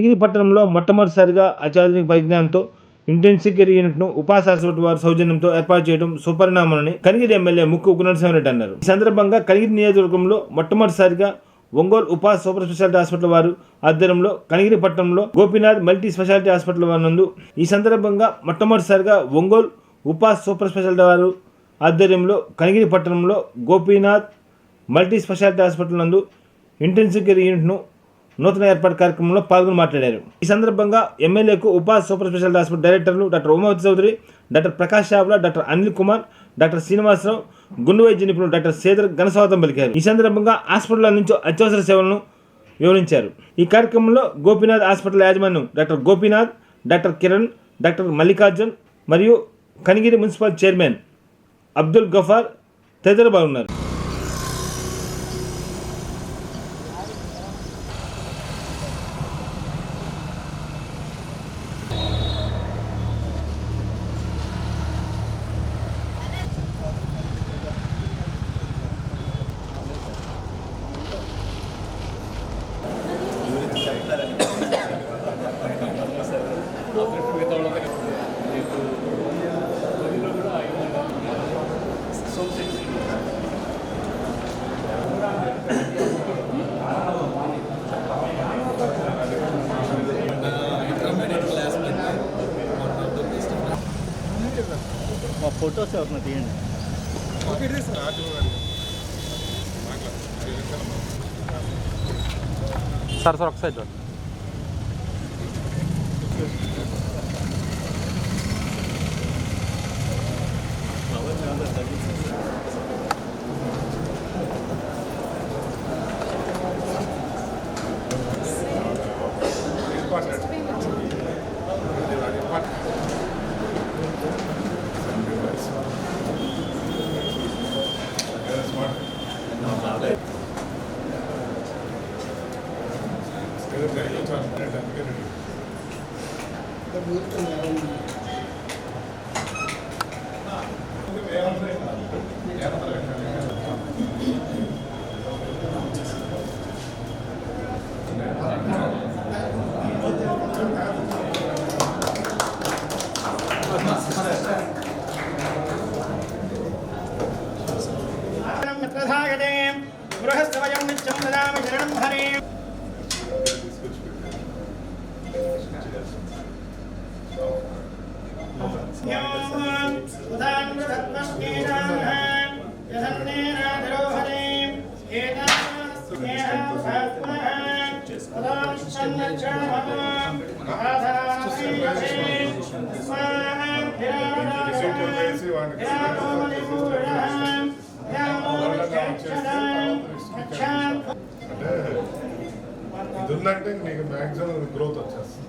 కనిగిరి పట్టణంలో మొట్టమొదటిసారిగా అత్యాధునిక పరిజ్ఞానంతో ఇంటెన్సివ్ కేర్ యూనిట్ను హాస్పిటల్ వారి సౌజన్యంతో ఏర్పాటు చేయడం సుపరిణామని కనిగిరి ఎమ్మెల్యే ముక్కు నరసింహారెడ్డి అన్నారు. ఈ సందర్భంగా కనిగిరి నియోజకవర్గంలో మొట్టమొదటిసారిగా Ongole Upa super speciality hospital వారు ఆధ్వర్యంలో కనిగిరి పట్టణంలో గోపీనాథ్ మల్టీ స్పెషాలిటీ హాస్పిటల్ వారి నందు ఈ సందర్భంగా మొట్టమొదటిసారిగా ఒంగోలు ఉపాస్ సూపర్ స్పెషాలిటీ వారు ఆధ్వర్యంలో కనిగిరి పట్టణంలో గోపీనాథ్ మల్టీ స్పెషాలిటీ హాస్పిటల్ నందు ఇంటెన్సివ్ కేర్ యూనిట్ను నూతన ఏర్పాటు కార్యక్రమంలో పాల్గొని మాట్లాడారు. ఈ సందర్భంగా ఎమ్మెల్యేకు ఉపా సూపర్ స్పెషాలిటీ హాస్పిటల్ డైరెక్టర్లు doctor Umavathi Chaudhary doctor Prakash Chawla doctor Anil Kumar doctor Srinivasarao గుండు వైద్య నిపుణులు డాక్టర్ సేదర్ ఘనస్వాగతం పలికారు. ఈ సందర్భంగా హాస్పిటల్ అందించే అత్యవసర సేవలను వివరించారు. ఈ కార్యక్రమంలో గోపీనాథ్ హాస్పిటల్ యాజమాన్యం doctor Gopinath doctor Kiran doctor Mallikarjun మరియు కనిగిరి మున్సిపల్ చైర్మన్ అబ్దుల్ గఫార్ తదితరులు బాగున్నారు ఫొటోస్ ఎవరిన తీయండి సార్ సార్ ఒకసారి చూడండి Tá muito legal. ఇది ఉందంటే నీకు మ్యాక్సిమం గ్రోత్ వచ్చేస్తుంది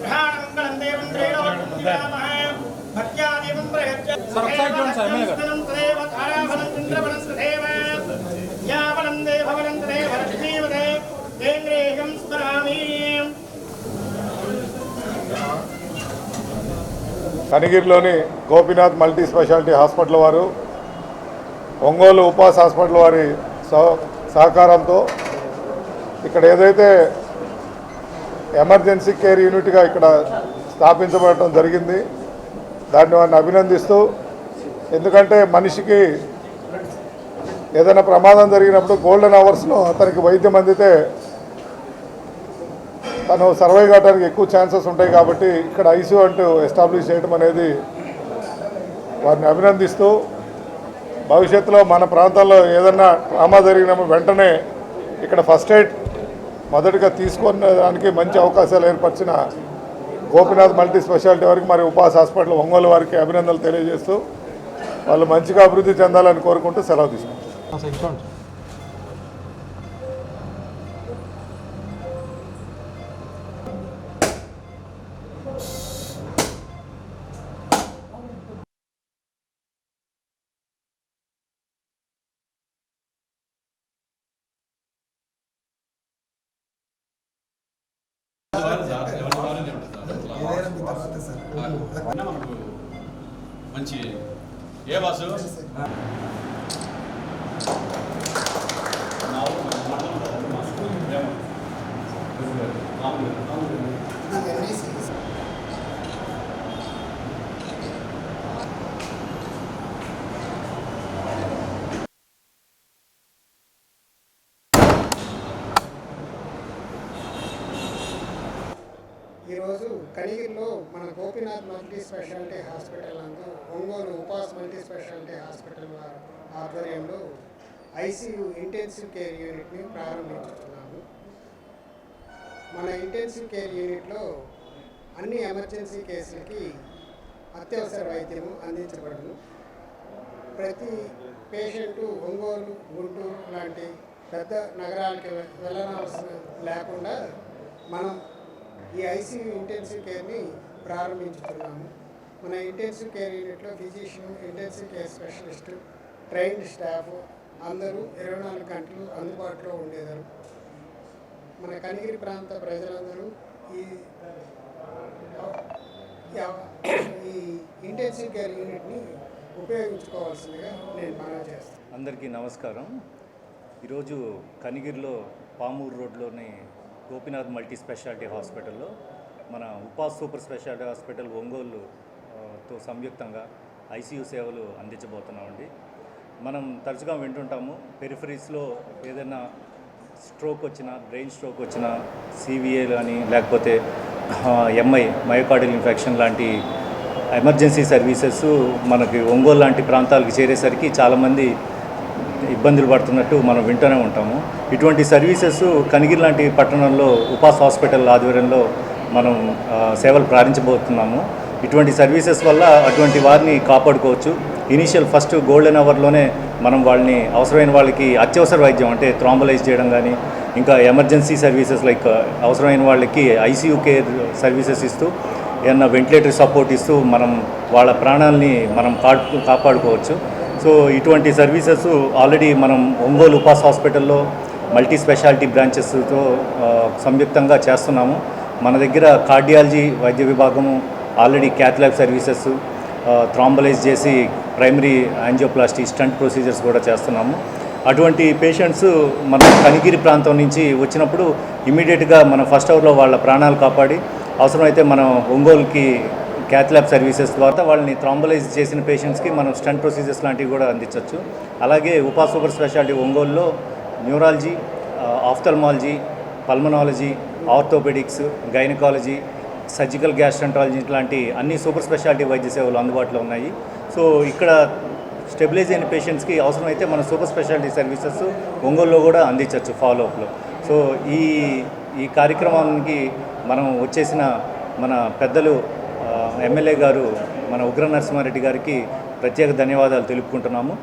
గ్రహాణమంగళం దేవం భక్త్యా దేవం లక్ష్మీవదే కేంద్రేహం స్మరామి కనిగిరిలోని గోపీనాథ్ మల్టీ స్పెషాలిటీ హాస్పిటల్ వారు ఒంగోలు ఉపాస్ హాస్పిటల్ వారి సహ- సహకారంతో ఇక్కడ ఏదైతే ఎమర్జెన్సీ కేర్ యూనిట్గా ఇక్కడ స్థాపించబడటం జరిగింది దాన్ని వారిని అభినందిస్తూ ఎందుకంటే మనిషికి ఏదైనా ప్రమాదం జరిగినప్పుడు గోల్డెన్ అవర్స్లో అతనికి వైద్యం అందితే తను సర్వైవ్ కావడానికి ఎక్కువ ఛాన్సెస్ ఉంటాయి కాబట్టి ఇక్కడ ఐసీయూ అంటూ ఎస్టాబ్లిష్ చేయడం అనేది వారిని అభినందిస్తూ భవిష్యత్తులో మన ప్రాంతాల్లో ఏదన్నా డ్రామా జరిగినప్పుడు వెంటనే ఇక్కడ ఫస్ట్ ఎయిడ్ మొదటగా తీసుకునే దానికి మంచి అవకాశాలు ఏర్పరిచిన గోపినాథ్ మల్టీ స్పెషాలిటీ వారికి మరి ఉపాస్ హాస్పిటల్ ఒంగోలు వారికి అభినందనలు తెలియజేస్తూ వాళ్ళు మంచిగా అభివృద్ధి చెందాలని కోరుకుంటూ సెలవు తీసుకుంటాం మంచి ఏ బాసు ఈరోజు కనిగిరిలో మన గోపీనాథ్ మల్టీ స్పెషాలిటీ హాస్పిటల్ నందు Ongole Upas multi speciality hospital వారు ఆధ్వర్యంలో ఐసీయూ ఇంటెన్సివ్ కేర్ యూనిట్ని ప్రారంభించుతున్నాము మన ఇంటెన్సివ్ కేర్ యూనిట్లో అన్ని ఎమర్జెన్సీ కేసులకి అత్యవసర వైద్యము అందించబడను. ప్రతి పేషెంటు ఒంగోలు గుంటూరు లాంటి పెద్ద నగరాలకి వెళ్ళనవసరం లేకుండా మనం ఈ ఐసీయూ ఇంటెన్సివ్ కేర్ని ప్రారంభించుతున్నాము. మన ఇంటెన్సివ్ కేర్ యూనిట్లో physician intensive care specialist trained staff అందరూ ఇరవై నాలుగు గంటలు అందుబాటులో ఉండేదారు మన కనిగిరి ప్రాంత ప్రజలందరూ ఈ ఈ ఇంటెన్సివ్ కేర్ యూనిట్ని ఉపయోగించుకోవాల్సిందిగా నేను మనం చేస్తాను. అందరికీ నమస్కారం. ఈరోజు కనిగిరిలో పామూరు రోడ్లోని గోపినాథ్ మల్టీ స్పెషాలిటీ హాస్పిటల్లో మన Upa super speciality hospital Ongole తో సంయుక్తంగా ఐసీయూ సేవలు అందించబోతున్నామండి. మనం తరచుగా వింటుంటాము పెరిఫరీస్లో ఏదైనా స్ట్రోక్ వచ్చినా బ్రెయిన్ స్ట్రోక్ వచ్చినా సివిఏ కానీ లేకపోతే ఎంఐ మయోకార్డియల్ ఇన్ఫెక్షన్ లాంటి ఎమర్జెన్సీ సర్వీసెస్ మనకి ఒంగోలు లాంటి ప్రాంతాలకు చేరేసరికి చాలామంది ఇబ్బందులు పడుతున్నట్టు మనం వింటూనే ఉంటాము. ఇటువంటి సర్వీసెస్ కనిగిరి లాంటి పట్టణంలో ఉపాస్ హాస్పిటల్ ఆధ్వర్యంలో మనం సేవలు ప్రారంభించబోతున్నాము. ఇటువంటి సర్వీసెస్ వల్ల అటువంటి వారిని కాపాడుకోవచ్చు. ఇనీషియల్ ఫస్ట్ గోల్డెన్ అవర్లోనే మనం వాళ్ళని అవసరమైన వాళ్ళకి అత్యవసర వైద్యం అంటే థ్రాంబలైజ్ చేయడం కానీ ఇంకా ఎమర్జెన్సీ సర్వీసెస్ లైక్ అవసరమైన వాళ్ళకి ఐసీయూ కేర్ సర్వీసెస్ ఇస్తూ ఏమన్నా వెంటిలేటర్ సపోర్ట్ ఇస్తూ మనం వాళ్ళ ప్రాణాలని మనం కాపాడుకోవచ్చు. సో ఇటువంటి సర్వీసెస్ ఆల్రెడీ మనం ఒంగోలు ఉపాస్ హాస్పిటల్లో మల్టీ స్పెషాలిటీ బ్రాంచెస్తో సంయుక్తంగా చేస్తున్నాము. మన దగ్గర కార్డియాలజీ వైద్య విభాగము already cath lab services thrombolyse చేసి ప్రైమరీ యాంజియోప్లాస్టీ స్టంట్ ప్రొసీజర్స్ కూడా చేస్తున్నాము. అటువంటి పేషెంట్స్ మన కనిగిరి ప్రాంతం నుంచి వచ్చినప్పుడు ఇమీడియట్గా మన ఫస్ట్ అవర్లో వాళ్ళ ప్రాణాలు కాపాడి అవసరమైతే మనం ఒంగోలుకి క్యాథ్లాబ్ సర్వీసెస్ ద్వారా వాళ్ళని థ్రాంబలైజ్ చేసిన పేషెంట్స్కి మనం స్టంట్ ప్రొసీజర్స్ లాంటివి కూడా అందించవచ్చు అలాగే ఉపా సూపర్ స్పెషాలిటీ ఒంగోలులో neurology ophthalmology pulmonology orthopaedics gynaecology surgical gastroenterology లాంటి అన్ని సూపర్ స్పెషాలిటీ వైద్య సేవలు అందుబాటులో ఉన్నాయి. సో ఇక్కడ స్టెబిలైజ్ అయిన పేషెంట్స్కి అవసరమైతే మన సూపర్ స్పెషాలిటీ సర్వీసెస్ ఒంగోలులో కూడా అందించవచ్చు ఫాలోఅప్లో సో ఈ ఈ కార్యక్రమానికి మనం వచ్చేసిన మన పెద్దలు ఎమ్మెల్యే గారు మన ఉగ్ర నరసింహారెడ్డి గారికి ప్రత్యేక ధన్యవాదాలు తెలుపుకుంటున్నాము.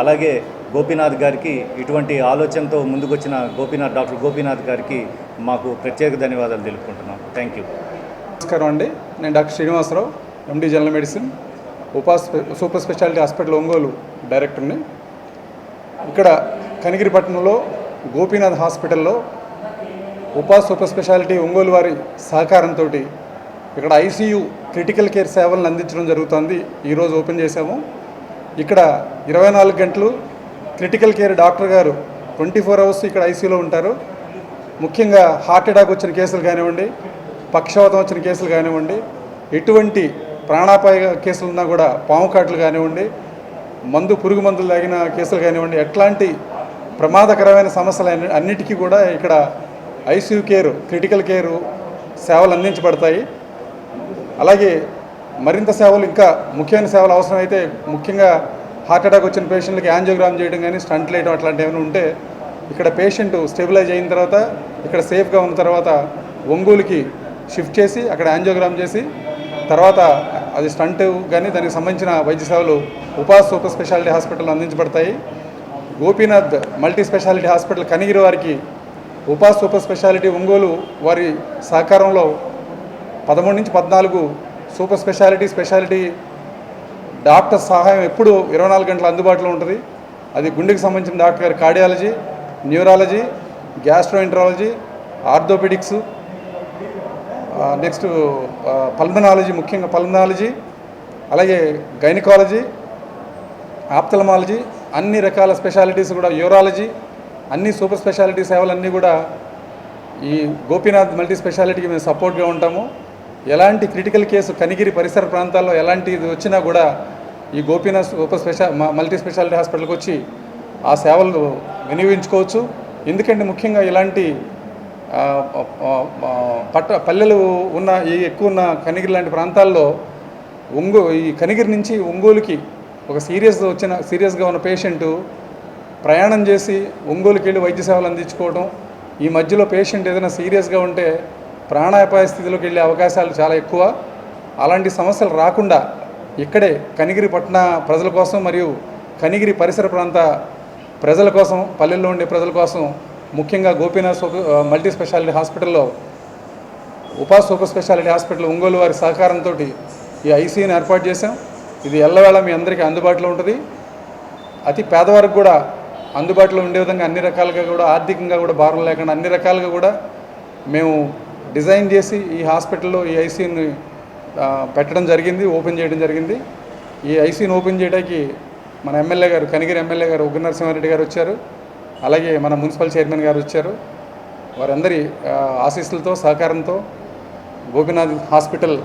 అలాగే గోపీనాథ్ గారికి ఇటువంటి ఆలోచనతో ముందుకొచ్చిన గోపీనాథ్ డాక్టర్ గోపీనాథ్ గారికి మాకు ప్రత్యేక ధన్యవాదాలు తెలుపుకుంటున్నాం. థ్యాంక్ యూ నమస్కారం అండి. నేను doctor Srinivasarao MD general medicine ఉపా super speciality hospital Ongole డైరెక్టర్ని. ఇక్కడ కనిగిరిపట్నంలో గోపీనాథ్ హాస్పిటల్లో ఉపా సూపర్ స్పెషాలిటీ ఒంగోలు వారి సహకారంతో ఇక్కడ ఐసీయూ క్రిటికల్ కేర్ సేవలను అందించడం జరుగుతుంది. ఈరోజు ఓపెన్ చేశాము. ఇక్కడ ఇరవై నాలుగు గంటలు క్రిటికల్ కేర్ డాక్టర్ గారు ట్వంటీ ఫోర్ అవర్స్ ఇక్కడ ఐసీయూలో ఉంటారు. ముఖ్యంగా హార్ట్ అటాక్ వచ్చిన కేసులు కానివ్వండి పక్షవాతం వచ్చిన కేసులు కానివ్వండి ఎటువంటి ప్రాణాపాయ కేసులు ఉన్నా కూడా పాము కాట్లు కానివ్వండి మందు పురుగు మందులు తాగిన కేసులు కానివ్వండి ఎట్లాంటి ప్రమాదకరమైన సమస్యలు అన్నిటికీ కూడా ఇక్కడ ఐసీయూ కేర్ క్రిటికల్ కేరు సేవలు అందించబడతాయి. అలాగే మరింత సేవలు ఇంకా ముఖ్యమైన సేవలు అవసరమైతే ముఖ్యంగా హార్ట్ అటాక్ వచ్చిన పేషెంట్లకి యాంజియోగ్రామ్ చేయడం కానీ స్టంట్ లేయడం అట్లాంటివి ఏమైనా ఉంటే ఇక్కడ పేషెంట్ స్టెబిలైజ్ అయిన తర్వాత ఇక్కడ సేఫ్గా ఉన్న తర్వాత ఒంగోలుకి షిఫ్ట్ చేసి అక్కడ యాంజియోగ్రామ్ చేసి తర్వాత అది స్టంట్ కానీ దానికి సంబంధించిన వైద్య సేవలు ఉపాస్ సూపర్ స్పెషాలిటీ హాస్పిటల్ అందించబడతాయి. Gopinath multi speciality hospital Kanigiri వారికి ఉపాస్ సూపర్ స్పెషాలిటీ ఒంగోలు వారి సహకారంలో పదమూడు నుంచి పద్నాలుగు సూపర్ స్పెషాలిటీ స్పెషాలిటీ డాక్టర్ సహాయం ఎప్పుడు ఇరవై నాలుగు గంటలు అందుబాటులో ఉంటుంది. అది గుండెకి సంబంధించిన డాక్టర్ గారు cardiology neurology gastroenterology orthopaedics next pulmonology ముఖ్యంగా పల్మనాలజీ అలాగే గైనకాలజీ ఆప్తలమాలజీ అన్ని రకాల స్పెషాలిటీస్ కూడా యూరాలజీ అన్ని సూపర్ స్పెషాలిటీ సేవలన్నీ కూడా ఈ గోపీనాథ్ మల్టీ స్పెషాలిటీకి మేము సపోర్ట్గా ఉంటాము. ఎలాంటి క్రిటికల్ కేసు కనిగిరి పరిసర ప్రాంతాల్లో ఎలాంటి ఇది వచ్చినా కూడా ఈ గోపీనాథ్ ఉప స్పెషా మల్టీ స్పెషాలిటీ హాస్పిటల్కి వచ్చి ఆ సేవలు వినియోగించుకోవచ్చు. ఎందుకంటే ముఖ్యంగా ఇలాంటి పట్ట పల్లెలు ఉన్న ఈ ఎక్కువ ఉన్న కనిగిరి లాంటి ప్రాంతాల్లో ఒంగో ఈ కనిగిరి నుంచి ఒంగోలుకి ఒక సీరియస్ వచ్చిన సీరియస్గా ఉన్న పేషెంటు ప్రయాణం చేసి ఒంగోలుకి వెళ్ళి వైద్య సేవలు అందించుకోవడం ఈ మధ్యలో పేషెంట్ ఏదైనా సీరియస్గా ఉంటే ప్రాణాపాయ స్థితిలోకి వెళ్ళే అవకాశాలు చాలా ఎక్కువ. అలాంటి సమస్యలు రాకుండా ఇక్కడే కనిగిరి పట్టణ ప్రజల కోసం మరియు కనిగిరి పరిసర ప్రాంత ప్రజల కోసం పల్లెల్లో ఉండే ప్రజల కోసం ముఖ్యంగా గోపీనాథ్ సూపర్ మల్టీ స్పెషాలిటీ హాస్పిటల్లో Upa super speciality hospital Ongole వారి సహకారంతో ఈ ఐసీని ఏర్పాటు చేశాం. ఇది ఎల్లవేళ మీ అందరికీ అందుబాటులో ఉంటుంది. అతి పేదవారికి కూడా అందుబాటులో ఉండే విధంగా అన్ని రకాలుగా కూడా ఆర్థికంగా కూడా భారం లేకుండా అన్ని రకాలుగా కూడా మేము డిజైన్ చేసి ఈ హాస్పిటల్లో ఈ ఐసీయూని పెట్టడం జరిగింది ఓపెన్ చేయడం జరిగింది. ఈ ఐసీని ఓపెన్ చేయడానికి మన ఎమ్మెల్యే గారు కనిగిరి ఎమ్మెల్యే గారు ఉగ్ర నరసింహారెడ్డి గారు వచ్చారు. అలాగే మన మున్సిపల్ చైర్మన్ గారు వచ్చారు. వారందరి ఆశీస్సులతో సహకారంతో గోపీనాథ్ హాస్పిటల్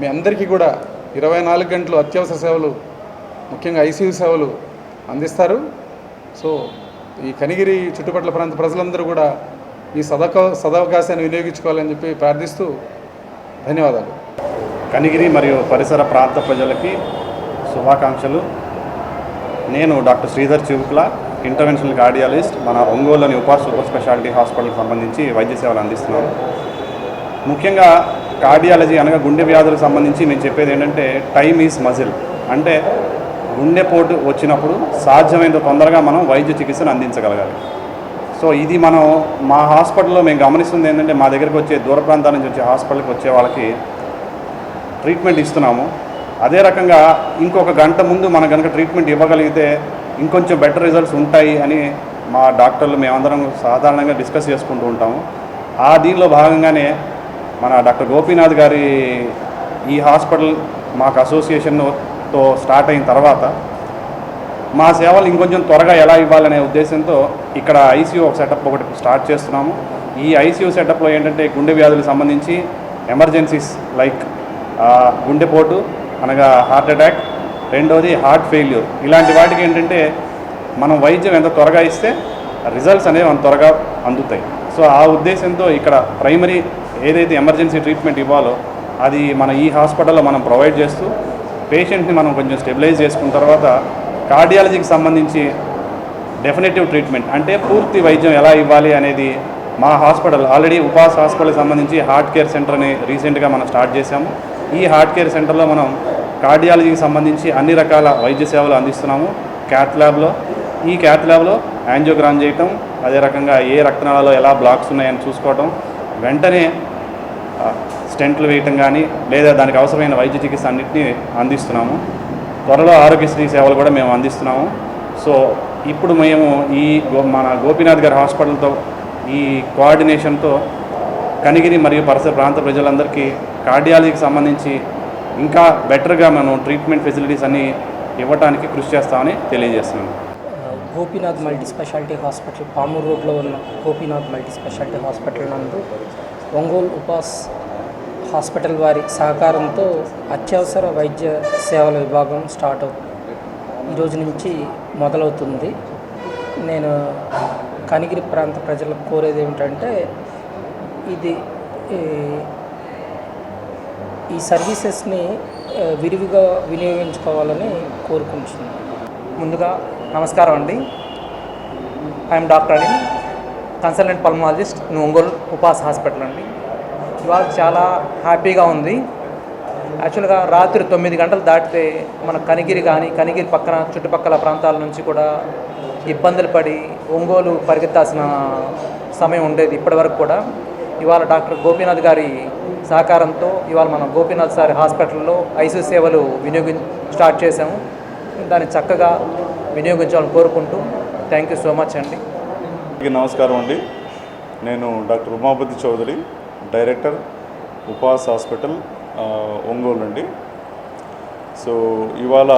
మీ అందరికీ కూడా ఇరవై నాలుగు గంటలు అత్యవసర సేవలు ముఖ్యంగా ఐసీయూ సేవలు అందిస్తారు. సో ఈ కనిగిరి చుట్టుపక్కల ప్రాంత ప్రజలందరూ కూడా ఈ సదక సదవకాశాన్ని వినియోగించుకోవాలని చెప్పి ప్రార్థిస్తూ ధన్యవాదాలు. కనిగిరి మరియు పరిసర ప్రాంత ప్రజలకి శుభాకాంక్షలు. నేను doctor Sridhar Chivukula interventional cardiologist మన ఒంగోలులోని ఉపా సూపర్ స్పెషాలిటీ హాస్పిటల్కి సంబంధించి వైద్య సేవలు అందిస్తున్నాను. ముఖ్యంగా కార్డియాలజీ అనగా గుండె వ్యాధులకు సంబంధించి నేను చెప్పేది ఏంటంటే టైమ్ ఈజ్ మజిల్. అంటే గుండెపోటు వచ్చినప్పుడు సాధ్యమైన తొందరగా మనం వైద్య చికిత్సను అందించగలగాలి. సో ఇది మనం మా హాస్పిటల్లో మేము గమనిస్తుంది ఏంటంటే మా దగ్గరికి వచ్చే దూర ప్రాంతాల నుంచి వచ్చే హాస్పిటల్కి వచ్చే వాళ్ళకి ట్రీట్మెంట్ ఇస్తున్నాము. అదే రకంగా ఇంకొక గంట ముందు మనం కనుక ట్రీట్మెంట్ ఇవ్వగలిగితే ఇంకొంచెం బెటర్ రిజల్ట్స్ ఉంటాయి అని మా డాక్టర్లు మేమందరం సాధారణంగా డిస్కస్ చేసుకుంటూ ఉంటాము. ఆ దీనిలో భాగంగానే మన డాక్టర్ గోపీనాథ్ గారి ఈ హాస్పిటల్ మాకు అసోసియేషన్తో స్టార్ట్ అయిన తర్వాత మా సేవలు ఇంకొంచెం త్వరగా ఎలా ఇవ్వాలనే ఉద్దేశంతో ఇక్కడ ఐసీయూ ఒక సెటప్ ఒకటి స్టార్ట్ చేస్తున్నాము. ఈ ఐసీయూ సెటప్లో ఏంటంటే గుండె వ్యాధులకు సంబంధించి ఎమర్జెన్సీస్ లైక్ గుండెపోటు అనగా హార్ట్ అటాక్ రెండోది హార్ట్ ఫెయిల్యూర్ ఇలాంటి వాటికి ఏంటంటే మనం వైద్యం ఎంత త్వరగా ఇస్తే రిజల్ట్స్ అనేవి అంత త్వరగా అందుతాయి. సో ఆ ఉద్దేశంతో ఇక్కడ ప్రైమరీ ఏదైతే ఎమర్జెన్సీ ట్రీట్మెంట్ ఇవ్వాలో అది మన ఈ హాస్పిటల్లో మనం ప్రొవైడ్ చేస్తూ పేషెంట్ని మనం కొంచెం స్టెబిలైజ్ చేసుకున్న తర్వాత కార్డియాలజీకి సంబంధించి డెఫినెటివ్ ట్రీట్మెంట్. అంటే పూర్తి వైద్యం ఎలా ఇవ్వాలి అనేది మా హాస్పిటల్ ఆల్రెడీ ఉపాస్ హాస్పిటల్కి సంబంధించి హార్ట్ కేర్ సెంటర్ని రీసెంట్గా మనం స్టార్ట్ చేశాము. ఈ హార్ట్ కేర్ సెంటర్లో మనం కార్డియాలజీకి సంబంధించి అన్ని రకాల వైద్య సేవలు అందిస్తున్నాము. క్యాత్ ల్యాబ్లో. ఈ క్యాత్ ల్యాబ్లో యాంజియోగ్రామ్ చేయటం అదే రకంగా ఏ రక్తనాళాలో ఎలా బ్లాక్స్ ఉన్నాయని చూసుకోవటం వెంటనే స్టెంట్లు వేయటం కానీ లేదా దానికి అవసరమైన వైద్య చికిత్స అన్నింటినీ అందిస్తున్నాము. త్వరలో ఆరోగ్యశ్రీ సేవలు కూడా మేము అందిస్తున్నాము. సో ఇప్పుడు మేము ఈ గో- మన గోపీనాథ్ గారి హాస్పిటల్తో ఈ కోఆర్డినేషన్తో కనిగిరి మరియు పరిసర ప్రాంత ప్రజలందరికీ కార్డియాలజీకి సంబంధించి ఇంకా బెటర్గా మనం ట్రీట్మెంట్ ఫెసిలిటీస్ అన్ని ఇవ్వడానికి కృషి చేస్తామని తెలియజేస్తున్నాను. Gopinath multi speciality hospital Pamuru రోడ్లో ఉన్న గోపీనాథ్ మల్టీ స్పెషాలిటీ హాస్పిటల్ నందు ఒంగోలు ఉపాస్ హాస్పిటల్ వారి సహకారంతో అత్యవసర వైద్య సేవల విభాగం స్టార్ట్ అవుతుంది ఈరోజు నుంచి మొదలవుతుంది. నేను కనిగిరి ప్రాంత ప్రజలకు కోరేది ఏమిటంటే ఇది ఈ- ఈ సర్వీసెస్ని విరివిగా వినియోగించుకోవాలని కోరుకుంటున్నాను. ముందుగా నమస్కారం అండి. I'm doctor Anil consultant pulmonologist Ongole ఉపాస్ hospital అండి. ఇవాళ చాలా హ్యాపీగా ఉంది. యాక్చువల్గా రాత్రి తొమ్మిది గంటలు దాటితే మన కనిగిరి కానీ కనిగిరి పక్కన చుట్టుపక్కల ప్రాంతాల నుంచి కూడా ఇబ్బందులు పడి ఒంగోలు పరిగెత్తాల్సిన సమయం ఉండేది ఇప్పటివరకు కూడా. ఇవాళ డాక్టర్ గోపీనాథ్ గారి సహకారంతో ఇవాళ మనం గోపీనాథ్ సార్ హాస్పిటల్లో ఐసీ సేవలు వినియోగి స్టార్ట్ చేశాము. దాన్ని చక్కగా వినియోగించాలని కోరుకుంటూ థ్యాంక్ యూ సో మచ్ అండి. నమస్కారం అండి. నేను doctor Umapathi Chowdary. Director ఉపాస్ hospital Ongole అండి సో ఇవాళ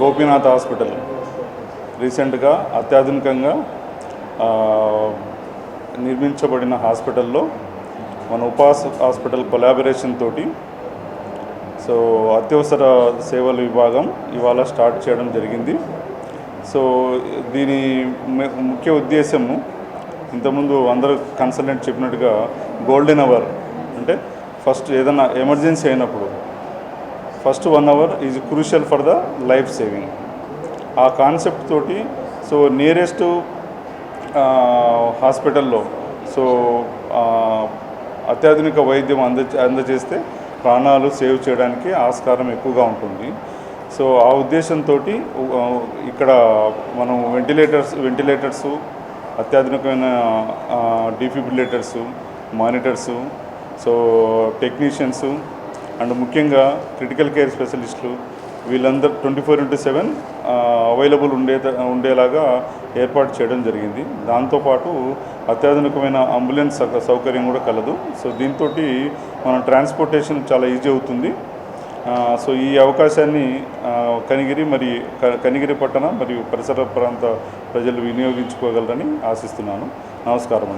గోపీనాథ్ హాస్పిటల్ రీసెంట్గా అత్యాధునికంగా నిర్మించబడిన హాస్పిటల్లో మన ఉపాస్ హాస్పిటల్ కొలాబరేషన్ తోటి సో అత్యవసర సేవల విభాగం ఇవాళ స్టార్ట్ చేయడం జరిగింది. సో దీని ముఖ్య ఉద్దేశము ఇంతకుముందు అందరూ కన్సల్టెంట్ చెప్పినట్టుగా గోల్డెన్ అవర్ అంటే ఫస్ట్ ఏదైనా ఎమర్జెన్సీ అయినప్పుడు first one hour is crucial for the life saving uh concept తోటి సో నియరెస్ట్ హాస్పిటల్లో సో అత్యాధునిక వైద్యం అంద అందజేస్తే ప్రాణాలు సేవ్ చేయడానికి ఆస్కారం ఎక్కువగా ఉంటుంది. సో ఆ ఉద్దేశంతో ఇక్కడ మనం ventilators ventilators అత్యాధునికమైన defibrillators monitors so technicians and ముఖ్యంగా క్రిటికల్ కేర్ స్పెషలిస్టులు వీళ్ళందరూ twenty four into seven available ఉండే ఉండేలాగా ఏర్పాటు చేయడం జరిగింది. దాంతోపాటు అత్యాధునికమైన అంబులెన్స్ సౌకర్యం కూడా కలదు. సో దీంతో మన ట్రాన్స్పోర్టేషన్ చాలా ఈజీ అవుతుంది. సో ఈ అవకాశాన్ని కనిగిరి మరి క- కనిగిరి పట్టణ మరియు పరిసర ప్రాంత ప్రజలు వినియోగించుకోగలరని ఆశిస్తున్నాను. నమస్కారం